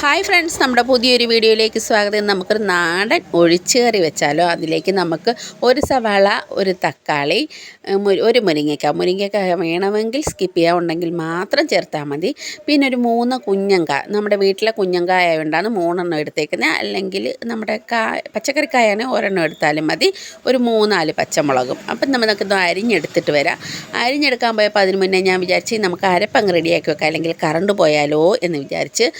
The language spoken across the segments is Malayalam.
ഹായ് ഫ്രണ്ട്സ് നമ്മുടെ പുതിയൊരു വീഡിയോയിലേക്ക് സ്വാഗതം. നമുക്കൊരു നാടൻ ഒഴിച്ച് കറി വെച്ചാലോ? അതിലേക്ക് നമുക്ക് ഒരു സവാള ഒരു തക്കാളി ഒരു- മുരിങ്ങയ്ക്ക. മുരിങ്ങയ്ക്ക വേണമെങ്കിൽ സ്കിപ്പ് ചെയ്യാൻ ഉണ്ടെങ്കിൽ മാത്രം ചേർത്താൽ മതി. പിന്നെ ഒരു മൂന്ന് കുഞ്ഞങ്ക. നമ്മുടെ വീട്ടിലെ കുഞ്ഞങ്കായ കൊണ്ടാണ് മൂന്നെണ്ണം എടുത്തേക്കുന്നത് അല്ലെങ്കിൽ നമ്മുടെ കായ പച്ചക്കറിക്കായാണ് ഒരെണ്ണം എടുത്താലും മതി. ഒരു മൂന്നാൽ പച്ചമുളകും. അപ്പം നമുക്കിത് അരിഞ്ഞെടുത്തിട്ട് വരാം. അരിഞ്ഞെടുക്കാൻ പോയപ്പോൾ അതിന് മുന്നേ ഞാൻ വിചാരിച്ച് നമുക്ക് അരപ്പങ്ങ് റെഡിയാക്കി വെക്കാം. അല്ലെങ്കിൽ കറണ്ട് പോയാലോ എന്ന് വിചാരിച്ച്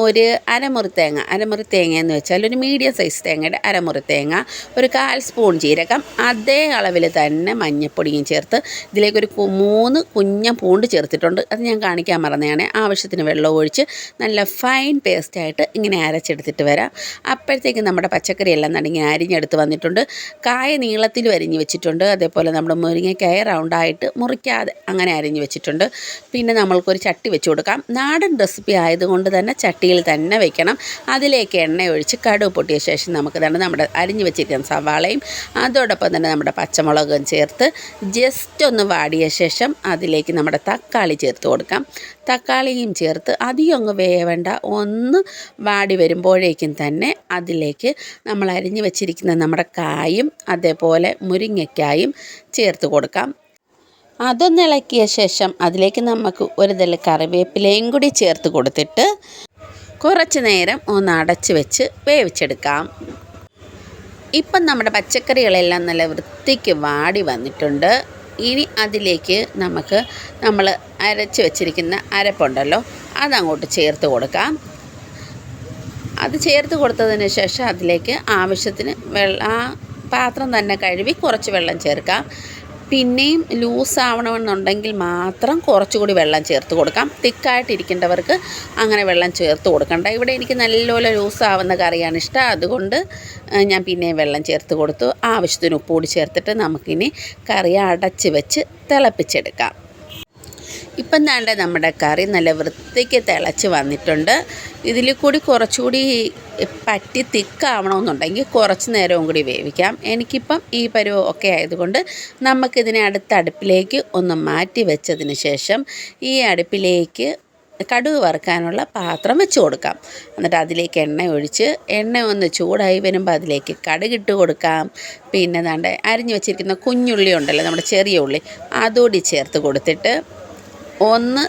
ഒരു അരമുറി തേങ്ങ അരമുറി തേങ്ങ എന്ന് വെച്ചാൽ ഒരു മീഡിയം സൈസ് തേങ്ങയുടെ അരമുറി തേങ്ങ ഒരു കാൽ സ്പൂൺ ജീരകം അതേ അളവിൽ തന്നെ മഞ്ഞപ്പൊടിയും ചേർത്ത് ഇതിലേക്ക് ഒരു മൂന്ന് കുഞ്ഞ പൂണ്ട് ചേർത്തിട്ടുണ്ട്. അത് ഞാൻ കാണിക്കാൻ മറന്നതാണ് ആവശ്യത്തിന് വെള്ളം ഒഴിച്ച് നല്ല ഫൈൻ പേസ്റ്റായിട്ട് ഇങ്ങനെ അരച്ചെടുത്തിട്ട് വരാം. അപ്പോഴത്തേക്ക് നമ്മുടെ പച്ചക്കറി എല്ലാം നടുങ്ങി അരിഞ്ഞെടുത്ത് വന്നിട്ടുണ്ട്. കായ നീളത്തിൽ അരിഞ്ഞ് വെച്ചിട്ടുണ്ട്. അതേപോലെ നമ്മുടെ മുരിങ്ങക്കായ റൗണ്ടായിട്ട് മുറിക്കാതെ അങ്ങനെ അരിഞ്ഞ് വെച്ചിട്ടുണ്ട്. പിന്നെ നമ്മൾക്കൊരു ചട്ടി വെച്ച് കൊടുക്കാം. നാടൻ റെസിപ്പി ആയതുകൊണ്ട് തന്നെ ചട്ടിയിൽ തന്നെ വെക്കണം. അതിലേക്ക് എണ്ണ ഒഴിച്ച് കടുവ് പൊട്ടിയ ശേഷം നമുക്ക് തന്നെ നമ്മുടെ അരിഞ്ഞു വെച്ചിരിക്കുന്ന സവാളയും അതോടൊപ്പം തന്നെ നമ്മുടെ പച്ചമുളകും ചേർത്ത് ജസ്റ്റ് ഒന്ന് വാടിയ ശേഷം അതിലേക്ക് നമ്മുടെ തക്കാളി ചേർത്ത് കൊടുക്കാം. തക്കാളിയും ചേർത്ത് അധികം അങ്ങ് വേവേണ്ട. ഒന്ന് വാടി വരുമ്പോഴേക്കും തന്നെ അതിലേക്ക് നമ്മൾ അരിഞ്ഞു വെച്ചിരിക്കുന്ന നമ്മുടെ കായും അതേപോലെ മുരിങ്ങയ്ക്കായും ചേർത്ത് കൊടുക്കാം. അതൊന്നിളക്കിയ ശേഷം അതിലേക്ക് നമുക്ക് ഒരു തല കറിവേപ്പിലയും കൂടി ചേർത്ത് കൊടുത്തിട്ട് കുറച്ച് നേരം ഒന്ന് അടച്ച് വെച്ച് വേവിച്ചെടുക്കാം. ഇപ്പം നമ്മുടെ പച്ചക്കറികളെല്ലാം നല്ല വൃത്തിക്ക് വാടി വന്നിട്ടുണ്ട്. ഇനി അതിലേക്ക് നമുക്ക് നമ്മൾ അരച്ച് വെച്ചിരിക്കുന്ന അരപ്പുണ്ടല്ലോ അതങ്ങോട്ട് ചേർത്ത് കൊടുക്കാം. അത് ചേർത്ത് കൊടുത്തതിന് ശേഷം അതിലേക്ക് ആവശ്യത്തിന് വെള്ള പാത്രം തന്നെ കഴുകി കുറച്ച് വെള്ളം ചേർക്കാം. പിന്നെയും ലൂസ് ആവണമെന്നുണ്ടെങ്കിൽ മാത്രം കുറച്ചുകൂടി വെള്ളം ചേർത്ത് കൊടുക്കാം. തിക്കായിട്ടിരിക്കേണ്ടവർക്ക് അങ്ങനെ വെള്ളം ചേർത്ത് കൊടുക്കണ്ട. ഇവിടെ എനിക്ക് നല്ലപോലെ ലൂസ് ആവുന്ന കറിയാണ് ഇഷ്ടം. അതുകൊണ്ട് ഞാൻ പിന്നെയും വെള്ളം ചേർത്ത് കൊടുത്തു. ആവശ്യത്തിന് ഉപ്പ് കൂടി ചേർത്തിട്ട് നമുക്കിനി കറി അടച്ച് വെച്ച് തിളപ്പിച്ചെടുക്കാം. ഇപ്പം താണ്ട നമ്മുടെ കറി നല്ല വൃത്തിക്ക് തിളച്ച് വന്നിട്ടുണ്ട്. ഇതിൽ കൂടി കുറച്ചുകൂടി പറ്റി തിക്കാവണമെന്നുണ്ടെങ്കിൽ കുറച്ച് നേരവും കൂടി വേവിക്കാം. എനിക്കിപ്പം ഈ പരുവം ഒക്കെ ആയതുകൊണ്ട് നമുക്കിതിനെ അടുത്ത അടുപ്പിലേക്ക് ഒന്ന് മാറ്റി വെച്ചതിന് ശേഷം ഈ അടുപ്പിലേക്ക് കടുക് വറുക്കാനുള്ള പാത്രം വെച്ച് കൊടുക്കാം. എന്നിട്ട് അതിലേക്ക് എണ്ണ ഒഴിച്ച് എണ്ണ ഒന്ന് ചൂടായി വരുമ്പോൾ അതിലേക്ക് കടുകിട്ട് കൊടുക്കാം. പിന്നെ ദാണ്ട് അരിഞ്ഞു വെച്ചിരിക്കുന്ന കുഞ്ഞുള്ളി ഉണ്ടല്ലോ നമ്മുടെ ചെറിയ ഉള്ളി അതോടി ചേർത്ത് കൊടുത്തിട്ട് ഒന്ന്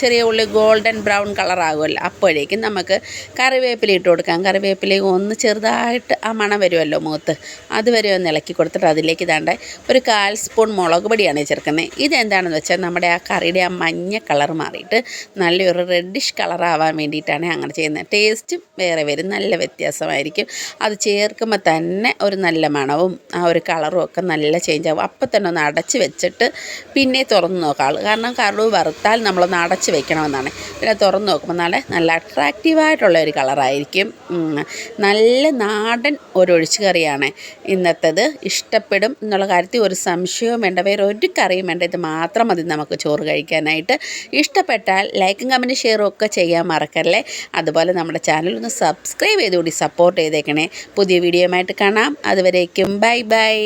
ചെറിയ ഉള്ളി ഗോൾഡൻ ബ്രൗൺ കളറാകുമല്ലോ അപ്പോഴേക്കും നമുക്ക് കറിവേപ്പില ഇട്ട് കൊടുക്കാം. കറിവേപ്പില ഒന്ന് ചെറുതായിട്ട് ആ മണം വരുമല്ലോ മുഖത്ത്. അതുവരെ ഒന്ന് ഇളക്കി കൊടുത്തിട്ട് അതിലേക്ക് ഇതാണ്ട് ഒരു കാൽ സ്പൂൺ മുളക് പൊടിയാണ് ചേർക്കുന്നത്. ഇതെന്താണെന്ന് വെച്ചാൽ നമ്മുടെ ആ കറിയുടെ ആ മഞ്ഞ കളർ മാറിയിട്ട് നല്ലൊരു റെഡിഷ് കളറാവാൻ വേണ്ടിയിട്ടാണ് അങ്ങനെ ചെയ്യുന്നത്. ടേസ്റ്റും വേറെ വരും. നല്ല വ്യത്യാസമായിരിക്കും. അത് ചേർക്കുമ്പോൾ തന്നെ ഒരു നല്ല മണവും ആ ഒരു കളറും ഒക്കെ നല്ല ചേഞ്ച് ആവും. അപ്പം തന്നെ ഒന്ന് അടച്ച് വെച്ചിട്ട് പിന്നെ തുറന്ന് നോക്കാം. കാരണം കറുവ് വറുത്താൽ നമ്മളൊന്ന് അടച്ച് വെക്കണമെന്നാണ്. പിന്നെ തുറന്ന് നോക്കുമ്പോൾ നല്ല നല്ല അട്രാക്റ്റീവായിട്ടുള്ള ഒരു കളറായിരിക്കും നല്ല നാടൻ ഒരു ഒഴിച്ചു കറിയാണ് ഇന്നത്തേത്. ഇഷ്ടപ്പെടും എന്നുള്ള കാര്യത്തിൽ ഒരു സംശയവും വേണ്ട വേറെ ഒരു കറിയും വേണ്ട. ഇത് മാത്രം മതി നമുക്ക് ചോറ് കഴിക്കാനായിട്ട്. ഇഷ്ടപ്പെട്ടാൽ ലൈക്കും കമന്റും ഷെയറും ഒക്കെ ചെയ്യാൻ മറക്കല്ലേ? അതുപോലെ നമ്മുടെ ചാനൽ ഒന്ന് സബ്സ്ക്രൈബ് ചെയ്തുകൂടി സപ്പോർട്ട് ചെയ്തേക്കണേ. പുതിയ വീഡിയോയുമായിട്ട് കാണാം. അതുവരേക്കും ബൈ ബൈ